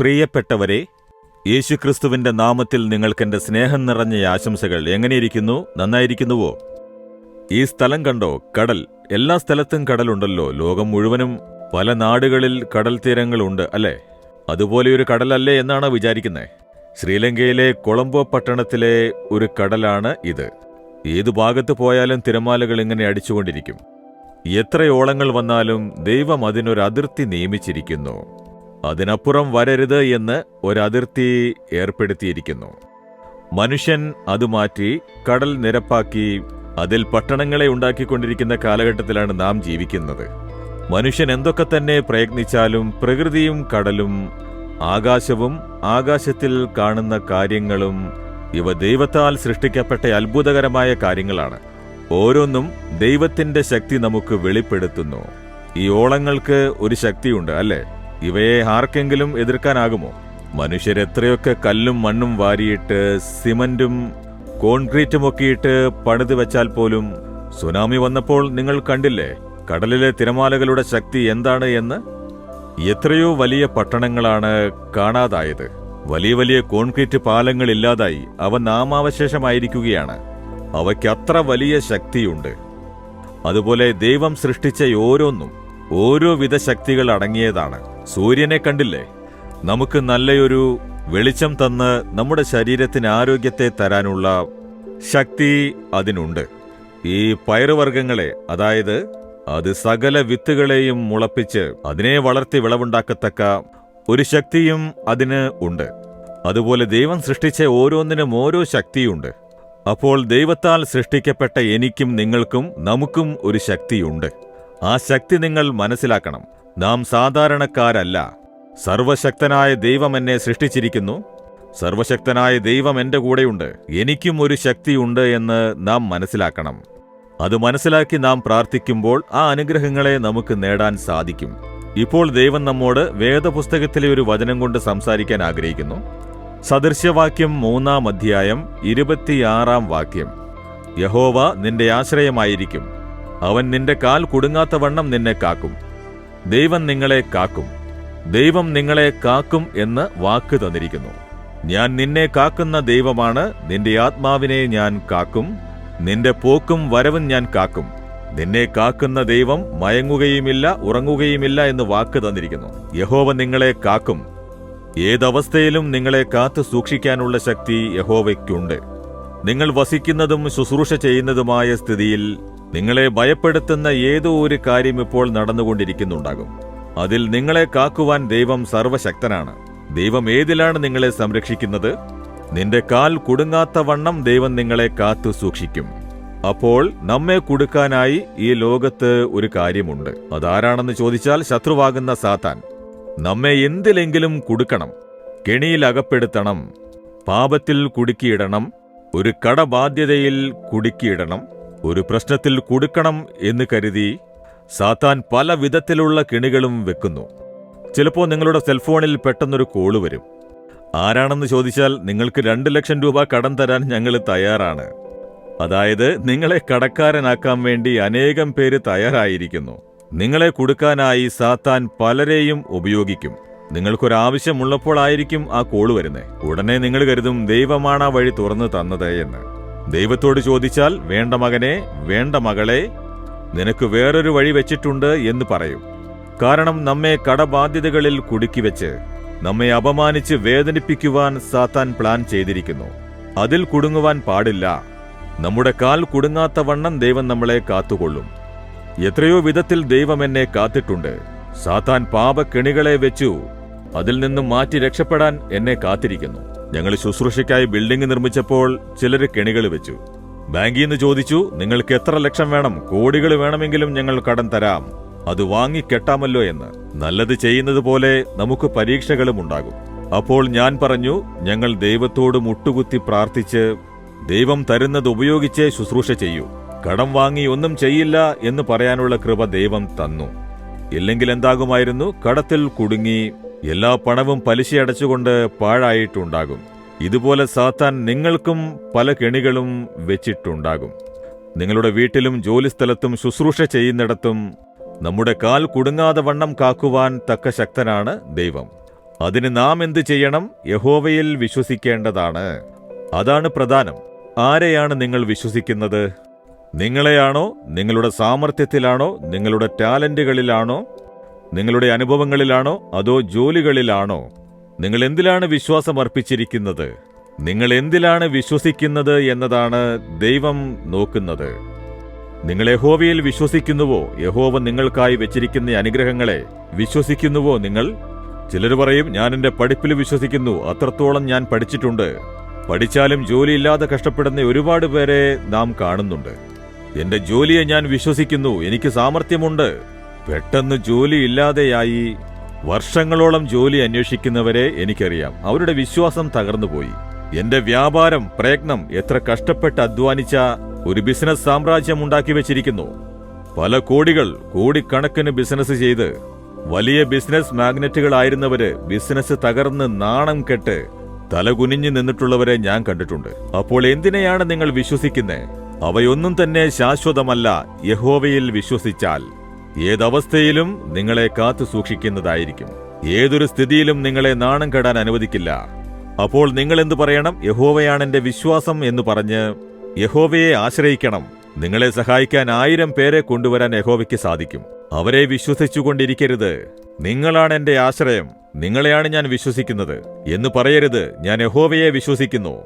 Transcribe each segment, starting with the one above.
പ്രിയപ്പെട്ടവരെ യേശുക്രിസ്തുവിന്റെ നാമത്തിൽ നിങ്ങൾക്കെന്റെ സ്നേഹം നിറഞ്ഞ ആശംസകൾ എങ്ങനെയിരിക്കുന്നു? നന്നായിരിക്കുന്നുവോ? ഈ സ്ഥലം കണ്ടോ? കടൽ. എല്ലാ സ്ഥലത്തും കടലുണ്ടല്ലോ. ലോകം മുഴുവനും പല നാടുകളിൽ കടൽ തീരങ്ങളുണ്ട് അല്ലേ? അതുപോലെ ഒരു കടലല്ലേ എന്നാണ് വിചാരിക്കുന്നത് ശ്രീലങ്കയിലെ കൊളംബോ പട്ടണത്തിലെ ഒരു കടലാണ് ഇത്. ഏതു ഭാഗത്ത് പോയാലും തിരമാലകൾ ഇങ്ങനെ അടിച്ചുകൊണ്ടിരിക്കും. എത്ര ഓളങ്ങൾ വന്നാലും ദൈവം അതിനൊരു അതിർത്തി നിയമിച്ചിരിക്കുന്നു. അതിനപ്പുറം വരരുത് എന്ന് ഒരതിർത്തി ഏർപ്പെടുത്തിയിരിക്കുന്നു. മനുഷ്യൻ അത് മാറ്റി കടൽ നിരപ്പാക്കി അതിൽ പട്ടണങ്ങളെ ഉണ്ടാക്കിക്കൊണ്ടിരിക്കുന്ന കാലഘട്ടത്തിലാണ് നാം ജീവിക്കുന്നത്. മനുഷ്യൻ എന്തൊക്കെ തന്നെ പ്രയത്നിച്ചാലും പ്രകൃതിയും കടലും ആകാശവും ആകാശത്തിൽ കാണുന്ന കാര്യങ്ങളും ഇവ ദൈവത്താൽ സൃഷ്ടിക്കപ്പെട്ട അത്ഭുതകരമായ കാര്യങ്ങളാണ്. ഓരോന്നും ദൈവത്തിന്റെ ശക്തി നമുക്ക് വെളിപ്പെടുത്തുന്നു. ഈ ഓളങ്ങൾക്ക് ഒരു ശക്തിയുണ്ട് അല്ലേ? ഇവയെ ആർക്കെങ്കിലും എതിർക്കാനാകുമോ? മനുഷ്യരെത്രയൊക്കെ കല്ലും മണ്ണും വാരിയിട്ട് സിമന്റും കോൺക്രീറ്റും ഒക്കെയിട്ട് പണിത് വെച്ചാൽ പോലും സുനാമി വന്നപ്പോൾ നിങ്ങൾ കണ്ടില്ലേ? കടലിലെ തിരമാലകളുടെ ശക്തി എന്താണ് എന്ന്? എത്രയോ വലിയ പട്ടണങ്ങളാണ് കാണാതായത്. വലിയ വലിയ കോൺക്രീറ്റ് പാലങ്ങൾ ഇല്ലാതായി. അവ നാമാവശേഷമായിരിക്കുകയാണ്. അവയ്ക്കത്ര വലിയ ശക്തിയുണ്ട്. അതുപോലെ ദൈവം സൃഷ്ടിച്ച ഓരോന്നും ഓരോ വിധ ശക്തികൾ അടങ്ങിയതാണ്. സൂര്യനെ കണ്ടില്ലേ? നമുക്ക് നല്ലയൊരു വെളിച്ചം തന്ന് നമ്മുടെ ശരീരത്തിന് ആരോഗ്യത്തെ തരാനുള്ള ശക്തി അതിനുണ്ട്. ഈ പയറുവർഗങ്ങളെ അതായത് അത് സകല വിത്തുകളെയും മുളപ്പിച്ച് അതിനെ വളർത്തി വിളവുണ്ടാക്കത്തക്ക ഒരു ശക്തിയും അതിന് ഉണ്ട്. അതുപോലെ ദൈവം സൃഷ്ടിച്ച ഓരോന്നിനും ഓരോ ശക്തിയുണ്ട്. അപ്പോൾ ദൈവത്താൽ സൃഷ്ടിക്കപ്പെട്ട എനിക്കും നിങ്ങൾക്കും നമുക്കും ഒരു ശക്തിയുണ്ട്. ആ ശക്തി നിങ്ങൾ മനസ്സിലാക്കണം. നാം സാധാരണക്കാരല്ല. സർവശക്തനായ ദൈവം എന്നെ സൃഷ്ടിച്ചിരിക്കുന്നു. സർവശക്തനായ ദൈവം എന്റെ കൂടെയുണ്ട്. എനിക്കും ഒരു ശക്തിയുണ്ട് എന്ന് നാം മനസ്സിലാക്കണം. അത് മനസ്സിലാക്കി നാം പ്രാർത്ഥിക്കുമ്പോൾ ആ അനുഗ്രഹങ്ങളെ നമുക്ക് നേടാൻ സാധിക്കും. ഇപ്പോൾ ദൈവം നമ്മോട് വേദപുസ്തകത്തിലെ ഒരു വചനം കൊണ്ട് സംസാരിക്കാൻ ആഗ്രഹിക്കുന്നു. സദൃശ്യവാക്യം മൂന്നാം അധ്യായം ഇരുപത്തിയാറാം വാക്യം. യഹോവ നിന്റെ ആശ്രയമായിരിക്കും. അവൻ നിന്റെ കാൽ കുടുങ്ങാത്ത വണ്ണം നിന്നെ കാക്കും. ദൈവം നിങ്ങളെ കാക്കും. ദൈവം നിങ്ങളെ കാക്കും എന്ന് വാക്ക് തന്നിരിക്കുന്നു. ഞാൻ നിന്നെ കാക്കുന്ന ദൈവമാണ്. നിന്റെ ആത്മാവിനെ ഞാൻ കാക്കും. നിന്റെ പോക്കും വരവും ഞാൻ കാക്കും. നിന്നെ കാക്കുന്ന ദൈവം മയങ്ങുകയുമില്ല ഉറങ്ങുകയുമില്ല എന്ന് വാക്ക് തന്നിരിക്കുന്നു. യഹോവ നിങ്ങളെ കാക്കും. ഏതവസ്ഥയിലും നിങ്ങളെ കാത്തു സൂക്ഷിക്കാനുള്ള ശക്തി യഹോവയ്ക്കുണ്ട്. നിങ്ങൾ വസിക്കുന്നതും ശുശ്രൂഷ ചെയ്യുന്നതുമായ സ്ഥിതിയിൽ നിങ്ങളെ ഭയപ്പെടുത്തുന്ന ഏതോ ഒരു കാര്യം ഇപ്പോൾ നടന്നുകൊണ്ടിരിക്കുന്നുണ്ടാകും. അതിൽ നിങ്ങളെ കാക്കുവാൻ ദൈവം സർവശക്തനാണ്. ദൈവം ഏതിലാണ് നിങ്ങളെ സംരക്ഷിക്കുന്നത്? നിന്റെ കാൽ കുടുങ്ങാത്ത വണ്ണം ദൈവം നിങ്ങളെ കാത്തു സൂക്ഷിക്കും. അപ്പോൾ നമ്മെ കൊടുക്കാനായി ഈ ലോകത്ത് ഒരു കാര്യമുണ്ട്. അതാരാണെന്ന് ചോദിച്ചാൽ ശത്രുവാകുന്ന സാത്താൻ. നമ്മെ എന്തിലെങ്കിലും കുടുക്കണം. കെണിയിൽ അകപ്പെടുത്തണം. പാപത്തിൽ കുടുക്കിയിടണം. ഒരു കടബാധ്യതയിൽ കുടുക്കിയിടണം. ഒരു പ്രശ്നത്തിൽ കുടുക്കണം എന്ന് കരുതി സാത്താൻ പല വിധത്തിലുള്ള കെണികളും വെക്കുന്നു. ചിലപ്പോൾ നിങ്ങളുടെ സെൽഫോണിൽ പെട്ടെന്നൊരു കോൾ വരും. ആരാണെന്ന് ചോദിച്ചാൽ നിങ്ങൾക്ക് രണ്ട് ലക്ഷം രൂപ കടം തരാൻ ഞങ്ങൾ തയ്യാറാണ്. അതായത് നിങ്ങളെ കടക്കാരനാക്കാൻ വേണ്ടി അനേകം പേര് തയ്യാറായിരിക്കുന്നു. നിങ്ങളെ കൊടുക്കാനായി സാത്താൻ പലരെയും ഉപയോഗിക്കും. നിങ്ങൾക്കൊരാവശ്യമുള്ളപ്പോഴായിരിക്കും ആ കോൾ വരുന്നത് ഉടനെ നിങ്ങൾ കരുതും ദൈവമാണ് ആ വഴി തുറന്നു തന്നത് എന്ന്. ദൈവത്തോട് ചോദിച്ചാൽ വേണ്ട മകനെ വേണ്ട മകളെ നിനക്ക് വേറൊരു വഴി വെച്ചിട്ടുണ്ട് എന്ന് പറയും. കാരണം നമ്മെ കടബാധ്യതകളിൽ കുടുക്കി വെച്ച് നമ്മെ അപമാനിച്ച് വേദനിപ്പിക്കുവാൻ സാത്താൻ പ്ലാൻ ചെയ്തിരിക്കുന്നു. അതിൽ കുടുങ്ങുവാൻ പാടില്ല. നമ്മുടെ കാൽ കുടുങ്ങാത്ത വണ്ണം ദൈവം നമ്മളെ കാത്തുകൊള്ളും. എത്രയോ വിധത്തിൽ ദൈവം എന്നെ കാത്തിട്ടുണ്ട്. സാത്താൻ പാപക്കെണികളെ വെച്ചു അതിൽ നിന്നും മാറ്റി രക്ഷപ്പെടാൻ എന്നെ കാത്തിരിക്കുന്നു. ഞങ്ങൾ ശുശ്രൂഷയ്ക്കായി ബിൽഡിംഗ് നിർമ്മിച്ചപ്പോൾ ചിലർ കെണികൾ വെച്ചു. ബാങ്കിൽ നിന്ന് ചോദിച്ചു നിങ്ങൾക്ക് എത്ര ലക്ഷം വേണം? കോടികൾ വേണമെങ്കിലും ഞങ്ങൾ കടം തരാം. അത് വാങ്ങി കെട്ടാമല്ലോ എന്ന്. നല്ലത് ചെയ്യുന്നത് പോലെ നമുക്ക് പരീക്ഷകളും ഉണ്ടാകും. അപ്പോൾ ഞാൻ പറഞ്ഞു ഞങ്ങൾ ദൈവത്തോട് മുട്ടുകുത്തി പ്രാർത്ഥിച്ച് ദൈവം തരുന്നത് ഉപയോഗിച്ചേ ശുശ്രൂഷ ചെയ്യൂ. കടം വാങ്ങി ഒന്നും ചെയ്യില്ല എന്ന് പറയാനുള്ള കൃപ ദൈവം തന്നു. ഇല്ലെങ്കിൽ എന്താകുമായിരുന്നു? കടത്തിൽ കുടുങ്ങി എല്ലാ പണവും പലിശയടച്ചുകൊണ്ട് പാഴായിട്ടുണ്ടാകും. ഇതുപോലെ സാത്താൻ നിങ്ങൾക്കും പല കെണികളും വെച്ചിട്ടുണ്ടാകും. നിങ്ങളുടെ വീട്ടിലും ജോലിസ്ഥലത്തും ശുശ്രൂഷ ചെയ്യുന്നിടത്തും നമ്മുടെ കാൽ കുടുങ്ങാതെ വണ്ണം കാക്കുവാൻ തക്ക ശക്തനാണ് ദൈവം. അതിന് നാം എന്ത് ചെയ്യണം? യഹോവയിൽ വിശ്വസിക്കേണ്ടതാണ്. അതാണ് പ്രധാനം. ആരെയാണ് നിങ്ങൾ വിശ്വസിക്കുന്നത്? നിങ്ങളെയാണോ? നിങ്ങളുടെ സാമർഥ്യത്തിലാണോ? നിങ്ങളുടെ ടാലന്റുകളിലാണോ? നിങ്ങളുടെ അനുഭവങ്ങളിലാണോ അതോ ജോലികളിലാണോ? നിങ്ങൾ എന്തിലാണ് വിശ്വാസം അർപ്പിച്ചിരിക്കുന്നത്? നിങ്ങൾ എന്തിലാണ് വിശ്വസിക്കുന്നത് എന്നതാണ് ദൈവം നോക്കുന്നത്. നിങ്ങൾ യഹോവയിൽ വിശ്വസിക്കുന്നുവോ? യഹോവ നിങ്ങൾക്കായി വെച്ചിരിക്കുന്ന അനുഗ്രഹങ്ങളെ വിശ്വസിക്കുന്നുവോ നിങ്ങൾ? ചിലർ പറയും ഞാൻ എന്റെ പഠിപ്പിൽ വിശ്വസിക്കുന്നു. അത്രത്തോളം ഞാൻ പഠിച്ചിട്ടുണ്ട്. പഠിച്ചാലും ജോലിയില്ലാതെ കഷ്ടപ്പെടുന്ന ഒരുപാട് പേരെ നാം കാണുന്നുണ്ട്. എന്റെ ജോലിയെ ഞാൻ വിശ്വസിക്കുന്നു. എനിക്ക് സാമർഥ്യമുണ്ട്. പെട്ടെന്ന് ജോലി ഇല്ലാതെയായി വർഷങ്ങളോളം ജോലി അന്വേഷിക്കുന്നവരെ എനിക്കറിയാം. അവരുടെ വിശ്വാസം തകർന്നുപോയി. എന്റെ വ്യാപാരം പ്രയത്നം എത്ര കഷ്ടപ്പെട്ട് അധ്വാനിച്ച ഒരു ബിസിനസ് സാമ്രാജ്യം ഉണ്ടാക്കി വെച്ചിരിക്കുന്നു. പല കോടികൾ കോടിക്കണക്കിന് ബിസിനസ് ചെയ്ത് വലിയ ബിസിനസ് മാഗ്നറ്റുകളായിരുന്നവര് ബിസിനസ് തകർന്ന് നാണം കെട്ട് തലകുനിഞ്ഞു നിന്നിട്ടുള്ളവരെ ഞാൻ കണ്ടിട്ടുണ്ട്. അപ്പോൾ എന്തിനെയാണ് നിങ്ങൾ വിശ്വസിക്കുന്നത് അവയൊന്നും തന്നെ ശാശ്വതമല്ല യഹോവയിൽ വിശ്വസിച്ചാൽ. ഏതവസ്ഥയിലും നിങ്ങളെ കാത്തു സൂക്ഷിക്കുന്നതായിരിക്കും. ഏതൊരു സ്ഥിതിയിലും നിങ്ങളെ നാണം കെടാൻ അനുവദിക്കില്ല. അപ്പോൾ നിങ്ങൾ എന്തു പറയണം? യഹോവയാണ് എന്റെ വിശ്വാസം എന്ന് പറഞ്ഞ് യഹോവയെ ആശ്രയിക്കണം. നിങ്ങളെ സഹായിക്കാൻ ആയിരം പേരെ കൊണ്ടുവരാൻ യഹോവയ്ക്ക് സാധിക്കും. അവരെ വിശ്വസിച്ചുകൊണ്ടിരിക്കരുത്. നിങ്ങളാണ് എന്റെ ആശ്രയം. നിങ്ങളെയാണ് ഞാൻ വിശ്വസിക്കുന്നത്. എന്ന് പറയരുത്. ഞാൻ യഹോവയെ വിശ്വസിക്കുന്നു.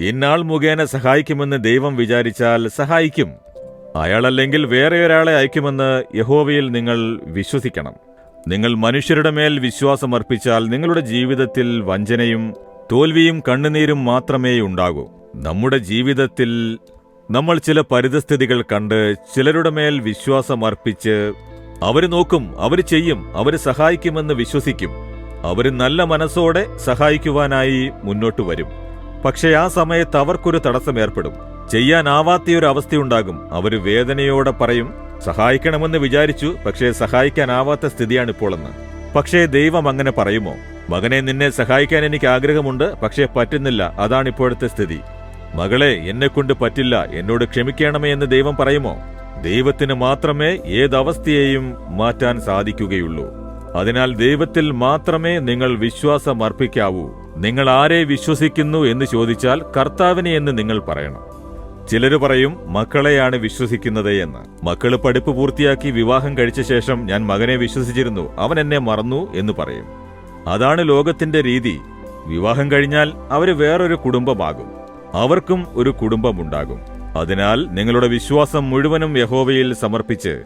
ഇന്നാൾ മുഖേന സഹായിക്കുമെന്ന് ദൈവം വിചാരിച്ചാൽ സഹായിക്കും. അയാളല്ലെങ്കിൽ വേറെ ഒരാളെ അയക്കുമെന്ന് യഹോവയിൽ നിങ്ങൾ വിശ്വസിക്കണം. നിങ്ങൾ മനുഷ്യരുടെ മേൽ വിശ്വാസമർപ്പിച്ചാൽ നിങ്ങളുടെ ജീവിതത്തിൽ വഞ്ചനയും തോൽവിയും കണ്ണുനീരും മാത്രമേ ഉണ്ടാകൂ. നമ്മുടെ ജീവിതത്തിൽ നമ്മൾ ചില പരിതസ്ഥിതികൾ കണ്ട് ചിലരുടെ മേൽ വിശ്വാസമർപ്പിച്ച് അവർ നോക്കും അവർ ചെയ്യും അവർ സഹായിക്കുമെന്ന് വിശ്വസിക്കും. അവർ നല്ല മനസ്സോടെ സഹായിക്കുവാനായി മുന്നോട്ട് വരും. പക്ഷേ ആ സമയത്ത് അവർക്കൊരു തടസ്സം ഏർപ്പെടും. ചെയ്യാനാവാത്തൊരു അവസ്ഥയുണ്ടാകും അവർ വേദനയോടെ പറയും സഹായിക്കണമെന്ന് വിചാരിച്ചു പക്ഷേ സഹായിക്കാനാവാത്ത സ്ഥിതിയാണിപ്പോളെന്ന്. പക്ഷേ ദൈവം അങ്ങനെ പറയുമോ? മകനെ നിന്നെ സഹായിക്കാൻ എനിക്ക് ആഗ്രഹമുണ്ട് പക്ഷേ പറ്റുന്നില്ല അതാണ് ഇപ്പോഴത്തെ സ്ഥിതി. മകളെ എന്നെക്കൊണ്ട് പറ്റില്ല എന്നോട് ക്ഷമിക്കണമേ എന്ന് ദൈവം പറയുമോ? ദൈവത്തിന് മാത്രമേ ഏതവസ്ഥയെയും മാറ്റാൻ സാധിക്കുകയുള്ളൂ. അതിനാൽ ദൈവത്തിൽ മാത്രമേ നിങ്ങൾ വിശ്വാസം അർപ്പിക്കാവൂ നിങ്ങൾ ആരെ വിശ്വസിക്കുന്നു എന്ന് ചോദിച്ചാൽ കർത്താവിനെ എന്ന് നിങ്ങൾ പറയണം. ചിലര് പറയും മക്കളെയാണ് വിശ്വസിക്കുന്നത് എന്ന്. മക്കൾ പഠിപ്പ് പൂർത്തിയാക്കി വിവാഹം കഴിച്ച ശേഷം ഞാൻ മകനെ വിശ്വസിച്ചിരുന്നു. അവൻ എന്നെ മറന്നു എന്ന് പറയും. അതാണ് ലോകത്തിന്റെ രീതി. വിവാഹം കഴിഞ്ഞാൽ അവർ വേറൊരു കുടുംബമാകും. അവർക്കും ഒരു കുടുംബമുണ്ടാകും. അതിനാൽ നിങ്ങളുടെ വിശ്വാസം മുഴുവനും യഹോവയിൽ സമർപ്പിച്ച്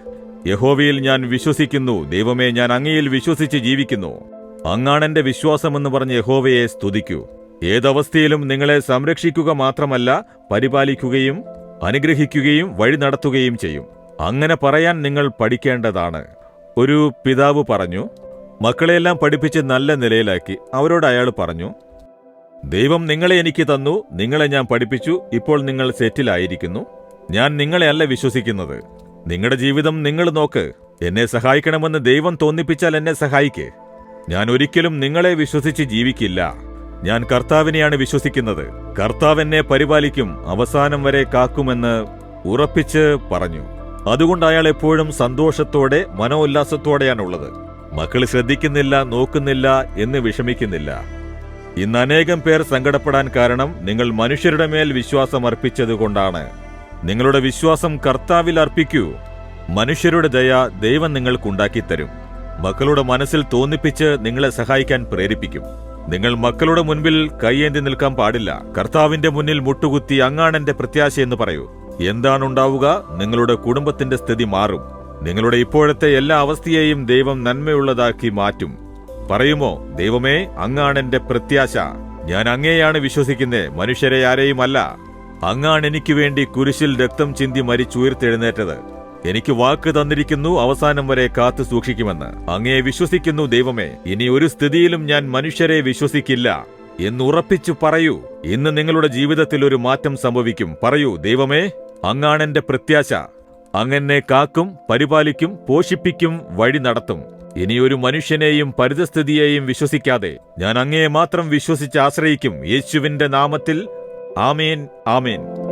യഹോവയിൽ ഞാൻ വിശ്വസിക്കുന്നു. ദൈവമേ ഞാൻ അങ്ങയിൽ വിശ്വസിച്ച് ജീവിക്കുന്നു. അങ്ങാണെന്റെ വിശ്വാസമെന്ന് പറഞ്ഞ് യഹോവയെ സ്തുതിക്കൂ. ഏതവസ്ഥയിലും നിങ്ങളെ സംരക്ഷിക്കുക മാത്രമല്ല പരിപാലിക്കുകയും അനുഗ്രഹിക്കുകയും വഴി നടത്തുകയും ചെയ്യും. അങ്ങനെ പറയാൻ നിങ്ങൾ പഠിക്കേണ്ടതാണ്. ഒരു പിതാവ് പറഞ്ഞു മക്കളെയെല്ലാം പഠിപ്പിച്ച് നല്ല നിലയിലാക്കി അവരോട് അയാൾ പറഞ്ഞു ദൈവം നിങ്ങളെ എനിക്ക് തന്നു നിങ്ങളെ ഞാൻ പഠിപ്പിച്ചു ഇപ്പോൾ നിങ്ങൾ സെറ്റിലായിരിക്കുന്നു. ഞാൻ നിങ്ങളെ അല്ല വിശ്വസിക്കുന്നത്. നിങ്ങളുടെ ജീവിതം നിങ്ങൾ നോക്ക്. എന്നെ സഹായിക്കണമെന്ന് ദൈവം തോന്നിപ്പിച്ചാൽ എന്നെ സഹായിക്കേ. ഞാൻ ഒരിക്കലും നിങ്ങളെ വിശ്വസിച്ച് ജീവിക്കില്ല. ഞാൻ കർത്താവിനെയാണ് വിശ്വസിക്കുന്നത്. കർത്താവ് എന്നെ പരിപാലിക്കും അവസാനം വരെ കാക്കുമെന്ന് ഉറപ്പിച്ച് പറഞ്ഞു. അതുകൊണ്ട് അയാൾ എപ്പോഴും സന്തോഷത്തോടെ മനോല്ലാസത്തോടെയാണുള്ളത്. മക്കൾ ശ്രദ്ധിക്കുന്നില്ല നോക്കുന്നില്ല എന്ന് വിഷമിക്കുന്നില്ല. ഇന്ന് അനേകം പേർ സങ്കടപ്പെടാൻ കാരണം നിങ്ങൾ മനുഷ്യരുടെ മേൽ വിശ്വാസം അർപ്പിച്ചതുകൊണ്ടാണ്. നിങ്ങളുടെ വിശ്വാസം കർത്താവിൽ അർപ്പിക്കൂ. മനുഷ്യരുടെ ദയ ദൈവം നിങ്ങൾക്കുണ്ടാക്കിത്തരും. മക്കളുടെ മനസ്സിൽ തോന്നിപ്പിച്ച് നിങ്ങളെ സഹായിക്കാൻ പ്രേരിപ്പിക്കും. നിങ്ങൾ മക്കളുടെ മുൻപിൽ കൈയേന്തി നിൽക്കാൻ പാടില്ല. കർത്താവിന്റെ മുന്നിൽ മുട്ടുകുത്തി അങ്ങാണെന്റെ പ്രത്യാശയെന്ന് പറയൂ. എന്താണുണ്ടാവുക? നിങ്ങളുടെ കുടുംബത്തിന്റെ സ്ഥിതി മാറും. നിങ്ങളുടെ ഇപ്പോഴത്തെ എല്ലാ അവസ്ഥയെയും ദൈവം നന്മയുള്ളതാക്കി മാറ്റും. പറയുമോ? ദൈവമേ അങ്ങാണെന്റെ പ്രത്യാശ. ഞാൻ അങ്ങേയാണ് വിശ്വസിക്കുന്നത് മനുഷ്യരെ ആരെയുമല്ല. അങ്ങാണ് എനിക്ക് വേണ്ടി കുരിശിൽ രക്തം ചിന്തി മരിച്ചുയർത്തെഴുന്നേറ്റത്. എനിക്ക് വാക്ക് തന്നിരിക്കുന്നു അവസാനം വരെ കാത്തു സൂക്ഷിക്കുമെന്ന്. അങ്ങയെ വിശ്വസിക്കുന്നു ദൈവമേ ഇനി ഒരു സ്ഥിതിയിലും ഞാൻ മനുഷ്യരെ വിശ്വസിക്കില്ല. എന്നുറപ്പിച്ചു പറയൂ. ഇന്ന് നിങ്ങളുടെ ജീവിതത്തിൽ ഒരു മാറ്റം സംഭവിക്കും. പറയൂ ദൈവമേ അങ്ങാണെന്റെ പ്രത്യാശ. അങ്ങനെ കാക്കും പരിപാലിക്കും പോഷിപ്പിക്കും വഴി നടത്തും. ഇനിയൊരു മനുഷ്യനെയും പരിതസ്ഥിതിയെയും വിശ്വസിക്കാതെ ഞാൻ അങ്ങയെ മാത്രം വിശ്വസിച്ച് ആശ്രയിക്കും. യേശുവിന്റെ നാമത്തിൽ ആമേൻ ആമേൻ.